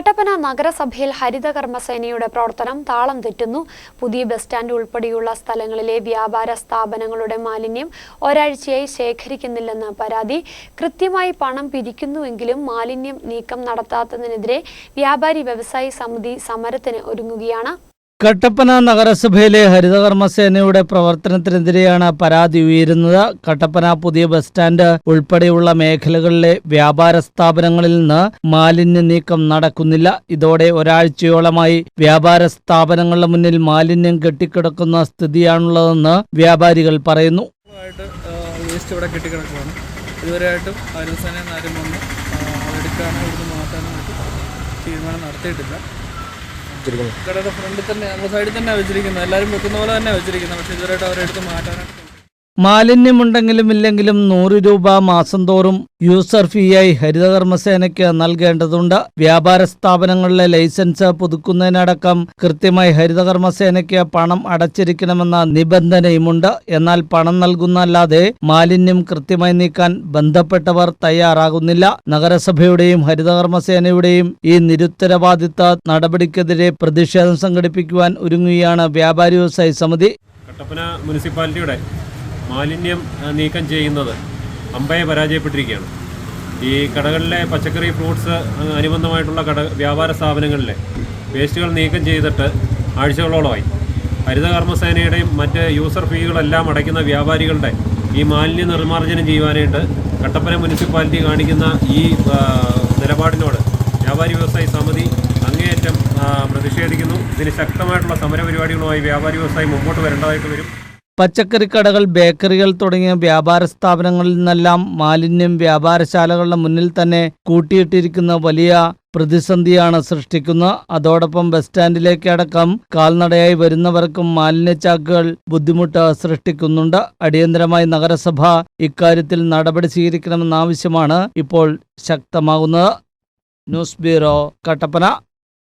കട്ടപ്പന നഗരസഭയിൽ ഹരിത കർമ്മസേനയുടെ പ്രവർത്തനം താളം തെറ്റുന്നു. പുതിയ ബസ് സ്റ്റാൻഡ് ഉൾപ്പെടെയുള്ള സ്ഥലങ്ങളിലെ വ്യാപാര സ്ഥാപനങ്ങളുടെ മാലിന്യം ഒരാഴ്ചയായി ശേഖരിക്കുന്നില്ലെന്ന പരാതി. കൃത്യമായി പണം പിരിക്കുന്നുവെങ്കിലും മാലിന്യം നീക്കം നടത്താത്തതിനെതിരെ വ്യാപാരി വ്യവസായി സമിതി സമരത്തിന് ഒരുങ്ങുകയാണ്. കട്ടപ്പന നഗരസഭയിലെ ഹരിതകർമ്മസേനയുടെ പ്രവർത്തനത്തിനെതിരെയാണ് പരാതി ഉയരുന്നത്. കട്ടപ്പന പുതിയ ബസ് സ്റ്റാൻഡ് ഉൾപ്പെടെയുള്ള മേഖലകളിലെ വ്യാപാര സ്ഥാപനങ്ങളിൽ നിന്ന് മാലിന്യ നീക്കം നടക്കുന്നില്ല. ഇതോടെ ഒരാഴ്ചയോളമായി വ്യാപാര സ്ഥാപനങ്ങളുടെ മുന്നിൽ മാലിന്യം കെട്ടിക്കിടക്കുന്ന സ്ഥിതിയാണുള്ളതെന്ന് വ്യാപാരികൾ പറയുന്നു. ഇതുവരെയായിട്ടും തീരുമാനം നടത്തിയിട്ടില്ല. കടയുടെ ഫ്രണ്ടിൽ തന്നെ സൈഡിൽ തന്നെ വെച്ചിരിക്കുന്നത്. എല്ലാവരും വെക്കുന്ന പോലെ തന്നെ വെച്ചിരിക്കുന്നത്. പക്ഷേ ഇതുവരെയായിട്ട് അവരെടുത്ത് മാറ്റാനായിട്ട് മാലിന്യമുണ്ടെങ്കിലും ഇല്ലെങ്കിലും നൂറ് രൂപ മാസം തോറും യൂസർ ഫീയായി ഹരിതകർമ്മസേനയ്ക്ക് നൽകേണ്ടതുണ്ട്. വ്യാപാര സ്ഥാപനങ്ങളിലെ ലൈസൻസ് പുതുക്കുന്നതിനടക്കം കൃത്യമായി ഹരിതകർമ്മസേനയ്ക്ക് പണം അടച്ചിരിക്കണമെന്ന നിബന്ധനയുമുണ്ട്. എന്നാൽ പണം നൽകുന്നല്ലാതെ മാലിന്യം കൃത്യമായി നീക്കാൻ ബന്ധപ്പെട്ടവർ തയ്യാറാകുന്നില്ല. നഗരസഭയുടെയും ഹരിതകർമ്മസേനയുടെയും ഈ നിരുത്തരവാദിത്ത നടപടിക്കെതിരെ പ്രതിഷേധം സംഘടിപ്പിക്കുവാൻ ഒരുങ്ങുകയാണ് വ്യാപാരി വ്യവസായി സമിതി. കട്ടപ്പന മുനിസിപ്പാലിറ്റിയുടെ മാലിന്യം നീക്കം ചെയ്യുന്നത് അമ്പയെ പരാജയപ്പെട്ടിരിക്കുകയാണ്. ഈ കടകളിലെ പച്ചക്കറി ഫ്രൂട്ട്സ് അനുബന്ധമായിട്ടുള്ള കട വ്യാപാര സ്ഥാപനങ്ങളിലെ വേസ്റ്റുകൾ നീക്കം ചെയ്തിട്ട് ആഴ്ചകളോളമായി. ഹരിതകർമ്മസേനയുടെയും മറ്റ് യൂസർ ഫീകളെല്ലാം അടയ്ക്കുന്ന വ്യാപാരികളുടെ ഈ മാലിന്യ നിർമ്മാർജനം ചെയ്യുവാനായിട്ട് കട്ടപ്പന മുനിസിപ്പാലിറ്റി കാണിക്കുന്ന ഈ നിലപാടിനോട് വ്യാപാരി വ്യവസായി സമിതി അങ്ങേയറ്റം പ്രതിഷേധിക്കുന്നു. ഇതിന് ശക്തമായിട്ടുള്ള സമരപരിപാടികളുമായി വ്യാപാരി വ്യവസായി മുമ്പോട്ട് വരേണ്ടതായിട്ട് വരും. പച്ചക്കറിക്കടകൾ ബേക്കറികൾ തുടങ്ങിയ വ്യാപാര സ്ഥാപനങ്ങളിൽ നിന്നെല്ലാം മാലിന്യം വ്യാപാരശാലകളുടെ മുന്നിൽ തന്നെ കൂട്ടിയിട്ടിരിക്കുന്ന വലിയ പ്രതിസന്ധിയാണ് സൃഷ്ടിക്കുന്നത് അതോടൊപ്പം ബസ് സ്റ്റാൻഡിലേക്ക് അടക്കം കാൽനടയായി വരുന്നവർക്കും മാലിന്യച്ചാക്കുകൾ ബുദ്ധിമുട്ട് സൃഷ്ടിക്കുന്നുണ്ട്. അടിയന്തരമായി നഗരസഭ ഇക്കാര്യത്തിൽ നടപടി സ്വീകരിക്കണമെന്ന ആവശ്യമാണ് ഇപ്പോൾ ശക്തമാകുന്നത്. News bureau Kattappana.